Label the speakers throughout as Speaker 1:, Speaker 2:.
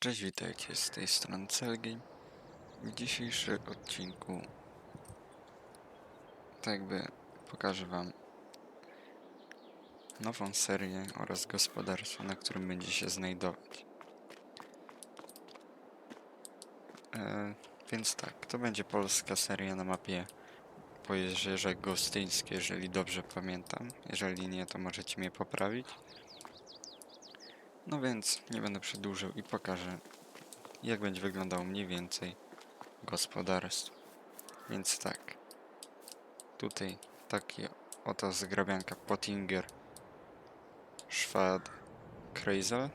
Speaker 1: Cześć, witajcie z tej strony Celgame. W dzisiejszym odcinku tak jakby pokażę wam nową serię oraz gospodarstwo, na którym będzie się znajdować. E, więc tak, to będzie polska seria na mapie Pojezierze Gostyńskie, jeżeli dobrze pamiętam. Jeżeli nie, to możecie mnie poprawić. No więc nie będę przedłużał i pokażę jak będzie wyglądało mniej więcej gospodarstwo. Więc tak. Tutaj taki oto zgrabianka Pottinger Schwad Kreisel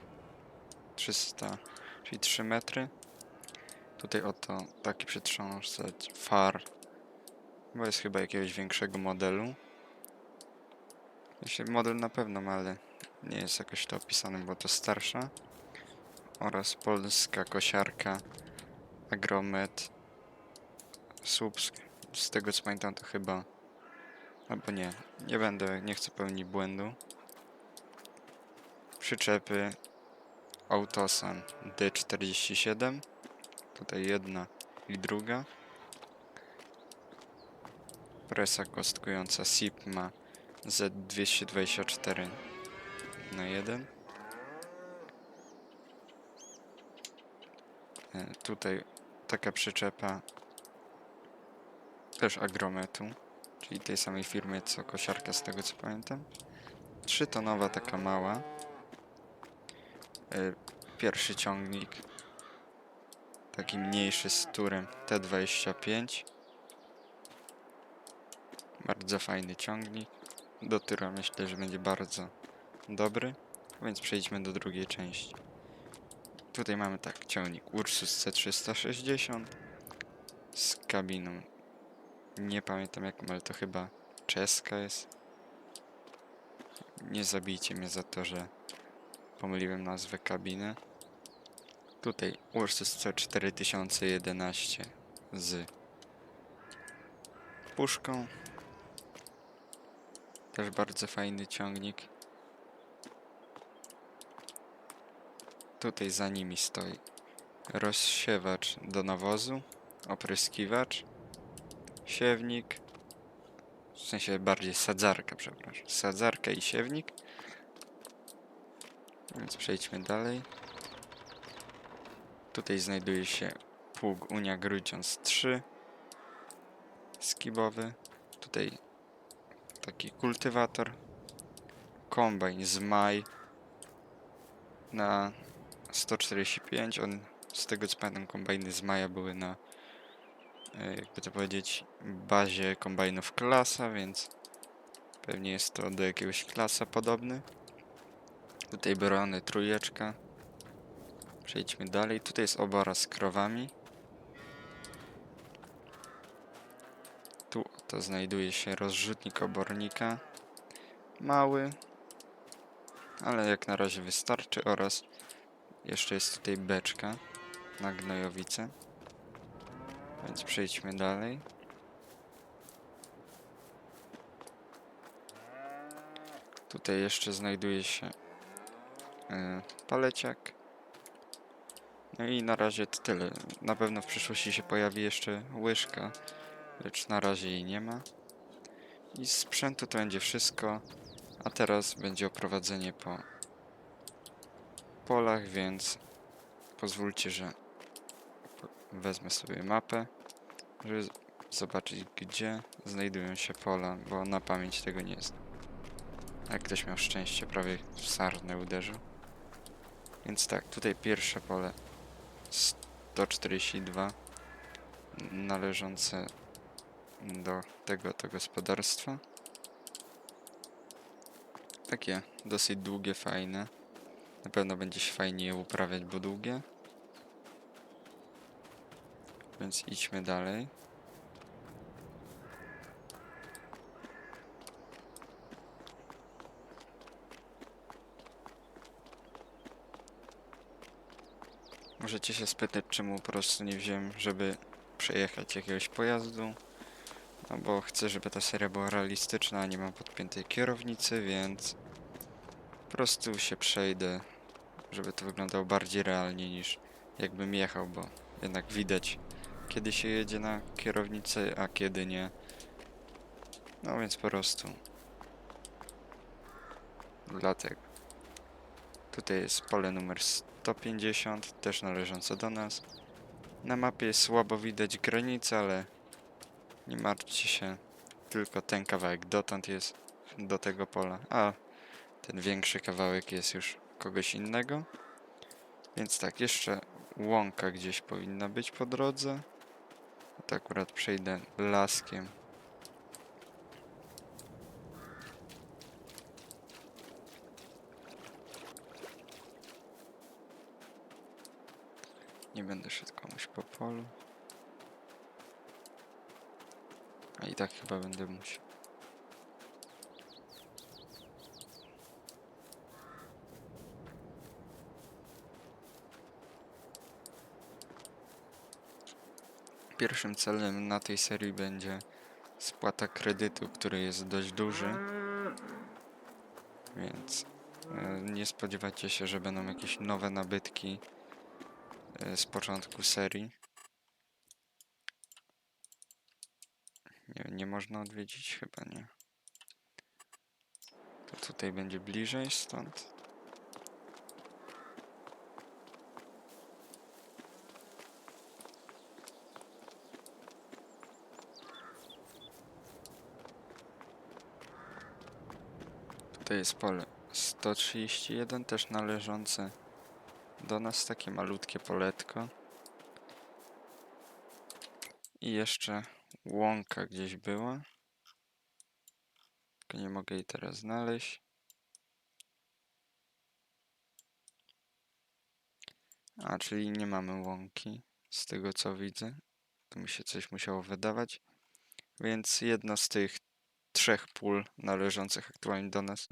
Speaker 1: 300, czyli 3 metry. Tutaj oto taki przetrząsacz far, bo jest chyba jakiegoś większego modelu. Jeśli model na pewno ma, ale nie jest jakoś to opisane, bo to starsza oraz polska kosiarka Agromet Słupsk. Z tego co pamiętam to chyba albo nie, nie będę, nie chcę pełnić błędu. Przyczepy Autosan D47 tutaj jedna i druga presa kostkująca Sipma Z224 na 1 E, Tutaj taka przyczepa też agrometu, czyli tej samej firmy co kosiarka z tego co pamiętam. Trzytonowa taka mała. E, Pierwszy ciągnik taki mniejszy z turem T25. Bardzo fajny ciągnik. Do tyra myślę, że będzie bardzo dobry. Więc przejdźmy do drugiej części. Tutaj mamy tak, ciągnik Ursus C360 z kabiną. Nie pamiętam jaką, ale to chyba czeska jest. Nie zabijcie mnie za to, że pomyliłem nazwę kabiny. Tutaj Ursus C4011 z puszką. Też bardzo fajny ciągnik. Tutaj za nimi stoi rozsiewacz do nawozu, opryskiwacz, siewnik, w sensie bardziej sadzarka, przepraszam, sadzarka i siewnik. Więc przejdźmy dalej. Tutaj znajduje się pług Unia Grudziądz 3 skibowy. Tutaj taki kultywator, kombajn z Maj na 145. On, z tego co pamiętam, kombajny z Maja były na, e, jakby to powiedzieć, bazie kombajnów klasa, więc pewnie jest to do jakiegoś klasa podobny. Tutaj brony trójeczka. Przejdźmy dalej. Tutaj jest obora z krowami. Tu to znajduje się rozrzutnik obornika. Mały, ale jak na razie wystarczy oraz jeszcze jest tutaj beczka na gnojowice. Więc przejdźmy dalej. Tutaj jeszcze znajduje się e, paleciak. No i na razie to tyle. Na pewno w przyszłości się pojawi jeszcze łyżka, lecz na razie jej nie ma. I z sprzętu to będzie wszystko. A teraz będzie oprowadzenie po polach, więc pozwólcie, że wezmę sobie mapę, żeby zobaczyć, gdzie znajdują się pola, bo na pamięć tego nie znam. Jak ktoś miał szczęście, prawie w sarnę uderzył. Więc tak, tutaj pierwsze pole 142 należące do tego to gospodarstwa. Takie dosyć długie, fajne. Na pewno będzie się fajnie je uprawiać, bo długie. Więc idźmy dalej. Możecie się spytać, czemu po prostu nie wziąłem, żeby przejechać jakiegoś pojazdu. No bo chcę, żeby ta seria była realistyczna, nie mam podpiętej kierownicy, więc po prostu się przejdę, żeby to wyglądało bardziej realnie niż jakbym jechał, bo jednak widać kiedy się jedzie na kierownicy, a kiedy nie. No więc po prostu. Dlatego. Tutaj jest pole numer 150, też należące do nas. Na mapie słabo widać granicę, ale nie martwcie się. Tylko ten kawałek dotąd jest do tego pola, a ten większy kawałek jest już kogoś innego. Więc tak, jeszcze łąka gdzieś powinna być po drodze. To akurat przejdę laskiem. Nie będę szedł komuś po polu. A i tak chyba będę musiał. Pierwszym celem na tej serii będzie spłata kredytu, który jest dość duży. Więc e, nie spodziewajcie się, że będą jakieś nowe nabytki e, z początku serii. Nie, nie można odwiedzić? Chyba nie. To tutaj będzie bliżej stąd. Tutaj jest pole 131, też należące do nas, takie malutkie poletko. I jeszcze łąka gdzieś była. Tylko nie mogę jej teraz znaleźć. A, czyli nie mamy łąki, z tego co widzę. Tu mi się coś musiało wydawać. Więc jedno z tych trzech pól należących aktualnie do nas